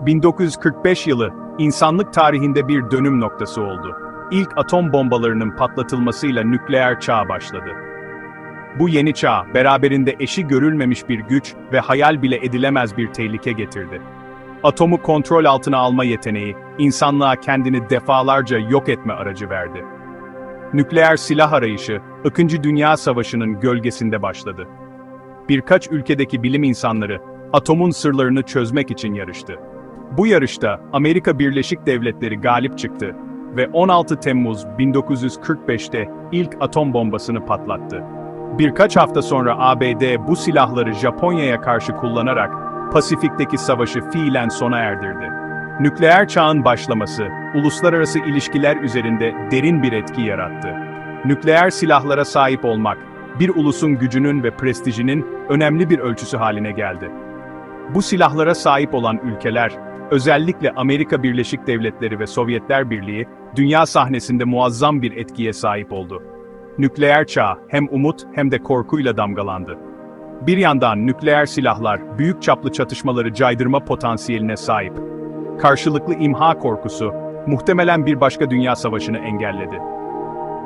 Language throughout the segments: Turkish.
1945 yılı, insanlık tarihinde bir dönüm noktası oldu. İlk atom bombalarının patlatılmasıyla nükleer çağ başladı. Bu yeni çağ, beraberinde eşi görülmemiş bir güç ve hayal bile edilemez bir tehlike getirdi. Atomu kontrol altına alma yeteneği, insanlığa kendini defalarca yok etme aracı verdi. Nükleer silah arayışı, İkinci Dünya Savaşı'nın gölgesinde başladı. Birkaç ülkedeki bilim insanları, atomun sırlarını çözmek için yarıştı. Bu yarışta Amerika Birleşik Devletleri galip çıktı ve 16 Temmuz 1945'te ilk atom bombasını patlattı. Birkaç hafta sonra ABD bu silahları Japonya'ya karşı kullanarak Pasifik'teki savaşı fiilen sona erdirdi. Nükleer çağın başlaması, uluslararası ilişkiler üzerinde derin bir etki yarattı. Nükleer silahlara sahip olmak, bir ulusun gücünün ve prestijinin önemli bir ölçüsü haline geldi. Bu silahlara sahip olan ülkeler, özellikle Amerika Birleşik Devletleri ve Sovyetler Birliği, dünya sahnesinde muazzam bir etkiye sahip oldu. Nükleer çağ hem umut hem de korkuyla damgalandı. Bir yandan nükleer silahlar büyük çaplı çatışmaları caydırma potansiyeline sahip. Karşılıklı imha korkusu muhtemelen bir başka dünya savaşını engelledi.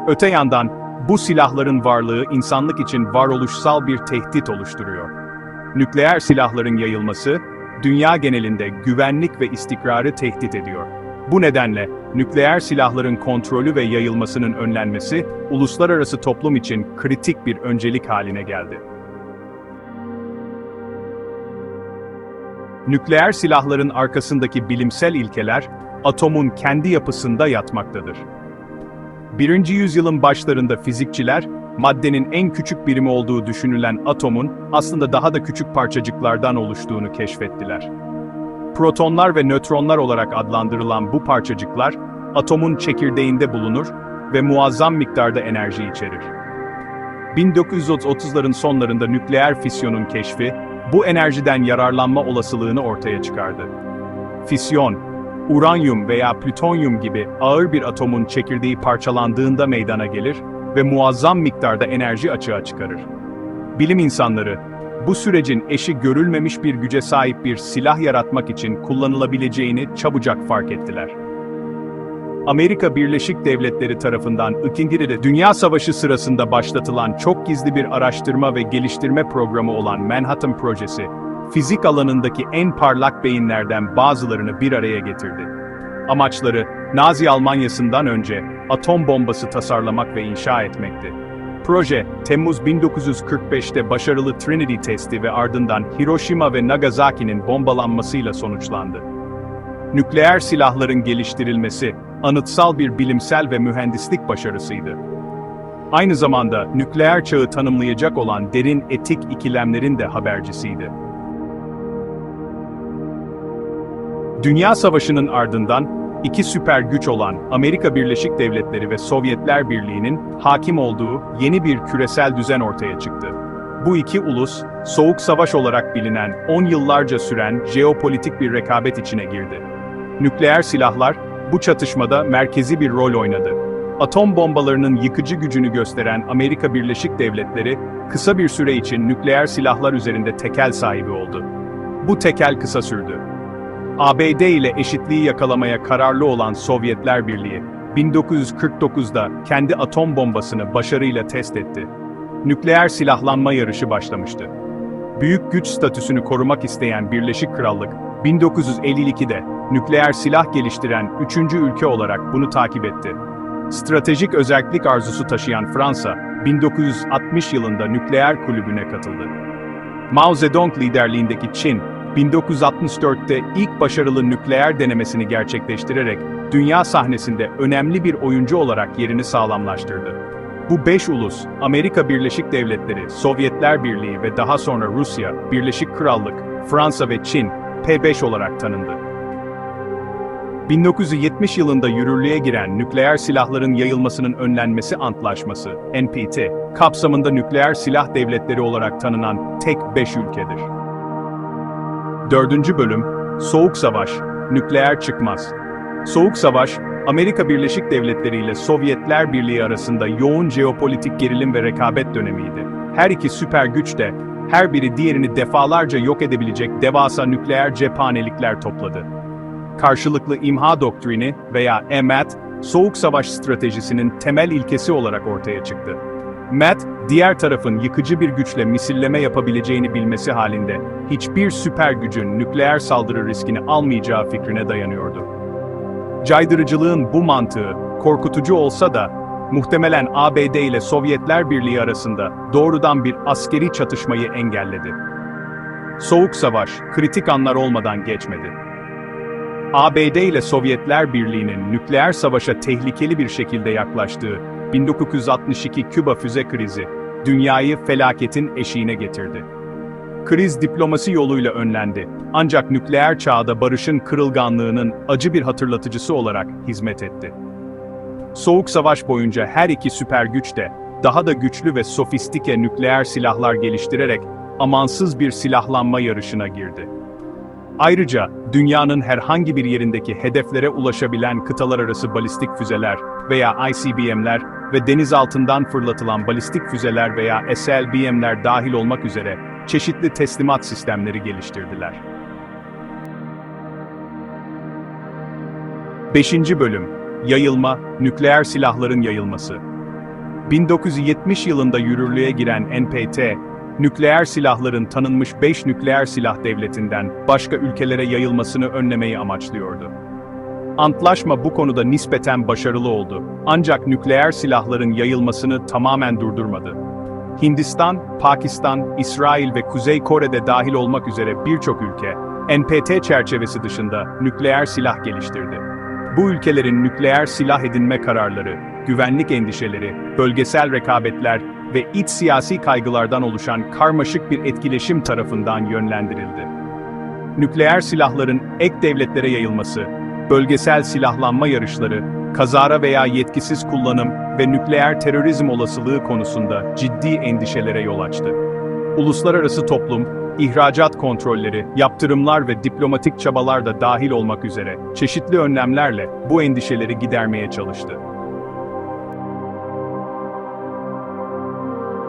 Öte yandan bu silahların varlığı insanlık için varoluşsal bir tehdit oluşturuyor. Nükleer silahların yayılması dünya genelinde güvenlik ve istikrarı tehdit ediyor. Bu nedenle nükleer silahların kontrolü ve yayılmasının önlenmesi uluslararası toplum için kritik bir öncelik haline geldi. Nükleer silahların arkasındaki bilimsel ilkeler, atomun kendi yapısında yatmaktadır. Birinci yüzyılın başlarında fizikçiler, maddenin en küçük birimi olduğu düşünülen atomun aslında daha da küçük parçacıklardan oluştuğunu keşfettiler. Protonlar ve nötronlar olarak adlandırılan bu parçacıklar, atomun çekirdeğinde bulunur ve muazzam miktarda enerji içerir. 1930'ların sonlarında nükleer fisyonun keşfi, bu enerjiden yararlanma olasılığını ortaya çıkardı. Fisyon, uranyum veya plütonyum gibi ağır bir atomun çekirdeği parçalandığında meydana gelir ve muazzam miktarda enerji açığa çıkarır. Bilim insanları, bu sürecin eşi görülmemiş bir güce sahip bir silah yaratmak için kullanılabileceğini çabucak fark ettiler. Amerika Birleşik Devletleri tarafından İkinci Dünya Savaşı sırasında başlatılan çok gizli bir araştırma ve geliştirme programı olan Manhattan Projesi, fizik alanındaki en parlak beyinlerden bazılarını bir araya getirdi. Amaçları, Nazi Almanyası'ndan önce atom bombası tasarlamak ve inşa etmekti. Proje, Temmuz 1945'te başarılı Trinity testi ve ardından Hiroşima ve Nagasaki'nin bombalanmasıyla sonuçlandı. Nükleer silahların geliştirilmesi, anıtsal bir bilimsel ve mühendislik başarısıydı. Aynı zamanda nükleer çağı tanımlayacak olan derin etik ikilemlerin de habercisiydi. Dünya Savaşı'nın ardından iki süper güç olan Amerika Birleşik Devletleri ve Sovyetler Birliği'nin hakim olduğu yeni bir küresel düzen ortaya çıktı. Bu iki ulus, Soğuk Savaş olarak bilinen 10 yıllarca süren jeopolitik bir rekabet içine girdi. Nükleer silahlar, bu çatışmada merkezi bir rol oynadı. Atom bombalarının yıkıcı gücünü gösteren Amerika Birleşik Devletleri, kısa bir süre için nükleer silahlar üzerinde tekel sahibi oldu. Bu tekel kısa sürdü. ABD ile eşitliği yakalamaya kararlı olan Sovyetler Birliği, 1949'da kendi atom bombasını başarıyla test etti. Nükleer silahlanma yarışı başlamıştı. Büyük güç statüsünü korumak isteyen Birleşik Krallık, 1952'de nükleer silah geliştiren üçüncü ülke olarak bunu takip etti. Stratejik özellik arzusu taşıyan Fransa, 1960 yılında nükleer kulübüne katıldı. Mao Zedong liderliğindeki Çin, 1964'te ilk başarılı nükleer denemesini gerçekleştirerek dünya sahnesinde önemli bir oyuncu olarak yerini sağlamlaştırdı. Bu beş ulus, Amerika Birleşik Devletleri, Sovyetler Birliği ve daha sonra Rusya, Birleşik Krallık, Fransa ve Çin, P5 olarak tanındı. 1970 yılında yürürlüğe giren Nükleer Silahların Yayılmasının Önlenmesi Antlaşması, NPT, kapsamında nükleer silah devletleri olarak tanınan tek 5 ülkedir. 4. Bölüm, Soğuk Savaş, Nükleer Çıkmaz. Soğuk Savaş, Amerika Birleşik Devletleri ile Sovyetler Birliği arasında yoğun jeopolitik gerilim ve rekabet dönemiydi. Her iki süper güç de, her biri diğerini defalarca yok edebilecek devasa nükleer cephanelikler topladı. Karşılıklı imha doktrini veya EMAT, Soğuk Savaş stratejisinin temel ilkesi olarak ortaya çıktı. Matt, diğer tarafın yıkıcı bir güçle misilleme yapabileceğini bilmesi halinde, hiçbir süper gücün nükleer saldırı riskini almayacağı fikrine dayanıyordu. Caydırıcılığın bu mantığı, korkutucu olsa da, muhtemelen ABD ile Sovyetler Birliği arasında doğrudan bir askeri çatışmayı engelledi. Soğuk Savaş, kritik anlar olmadan geçmedi. ABD ile Sovyetler Birliği'nin nükleer savaşa tehlikeli bir şekilde yaklaştığı 1962 Küba füze krizi, dünyayı felaketin eşiğine getirdi. Kriz diplomasi yoluyla önlendi, ancak nükleer çağda barışın kırılganlığının acı bir hatırlatıcısı olarak hizmet etti. Soğuk Savaş boyunca her iki süper güç de, daha da güçlü ve sofistike nükleer silahlar geliştirerek, amansız bir silahlanma yarışına girdi. Ayrıca, dünyanın herhangi bir yerindeki hedeflere ulaşabilen kıtalar arası balistik füzeler veya ICBM'ler ve deniz altından fırlatılan balistik füzeler veya SLBM'ler dahil olmak üzere çeşitli teslimat sistemleri geliştirdiler. 5. Bölüm Yayılma, nükleer silahların yayılması. 1970 yılında yürürlüğe giren NPT, nükleer silahların tanınmış 5 nükleer silah devletinden başka ülkelere yayılmasını önlemeyi amaçlıyordu. Antlaşma bu konuda nispeten başarılı oldu. Ancak nükleer silahların yayılmasını tamamen durdurmadı. Hindistan, Pakistan, İsrail ve Kuzey Kore'de dahil olmak üzere birçok ülke, NPT çerçevesi dışında nükleer silah geliştirdi. Bu ülkelerin nükleer silah edinme kararları, güvenlik endişeleri, bölgesel rekabetler ve iç siyasi kaygılardan oluşan karmaşık bir etkileşim tarafından yönlendirildi. Nükleer silahların ek devletlere yayılması, bölgesel silahlanma yarışları, kazara veya yetkisiz kullanım ve nükleer terörizm olasılığı konusunda ciddi endişelere yol açtı. Uluslararası toplum, ihracat kontrolleri, yaptırımlar ve diplomatik çabalar da dahil olmak üzere çeşitli önlemlerle bu endişeleri gidermeye çalıştı.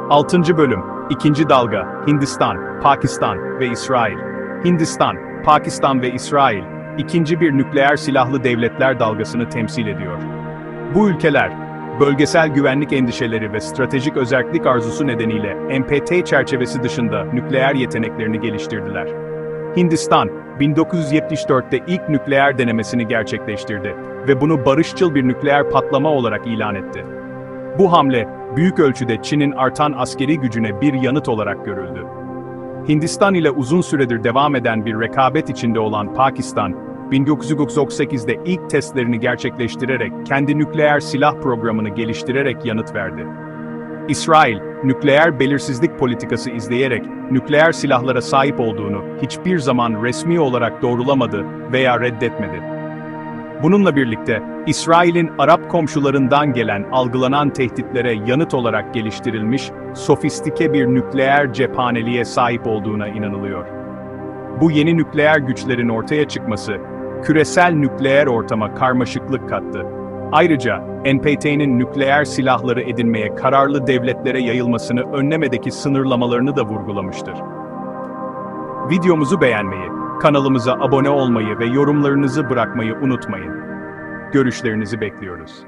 6. Bölüm 2. Dalga Hindistan, Pakistan ve İsrail Hindistan, Pakistan ve İsrail, ikinci bir nükleer silahlı devletler dalgasını temsil ediyor. Bu ülkeler, bölgesel güvenlik endişeleri ve stratejik özellik arzusu nedeniyle NPT çerçevesi dışında nükleer yeteneklerini geliştirdiler. Hindistan, 1974'te ilk nükleer denemesini gerçekleştirdi ve bunu barışçıl bir nükleer patlama olarak ilan etti. Bu hamle, büyük ölçüde Çin'in artan askeri gücüne bir yanıt olarak görüldü. Hindistan ile uzun süredir devam eden bir rekabet içinde olan Pakistan, 1998'de ilk testlerini gerçekleştirerek kendi nükleer silah programını geliştirerek yanıt verdi. İsrail, nükleer belirsizlik politikası izleyerek nükleer silahlara sahip olduğunu hiçbir zaman resmi olarak doğrulamadı veya reddetmedi. Bununla birlikte, İsrail'in Arap komşularından gelen algılanan tehditlere yanıt olarak geliştirilmiş, sofistike bir nükleer cephaneliğe sahip olduğuna inanılıyor. Bu yeni nükleer güçlerin ortaya çıkması, küresel nükleer ortama karmaşıklık kattı. Ayrıca, NPT'nin nükleer silahları edinmeye kararlı devletlere yayılmasını önlemedeki sınırlamalarını da vurgulamıştır. Videomuzu beğenmeyi, kanalımıza abone olmayı ve yorumlarınızı bırakmayı unutmayın. Görüşlerinizi bekliyoruz.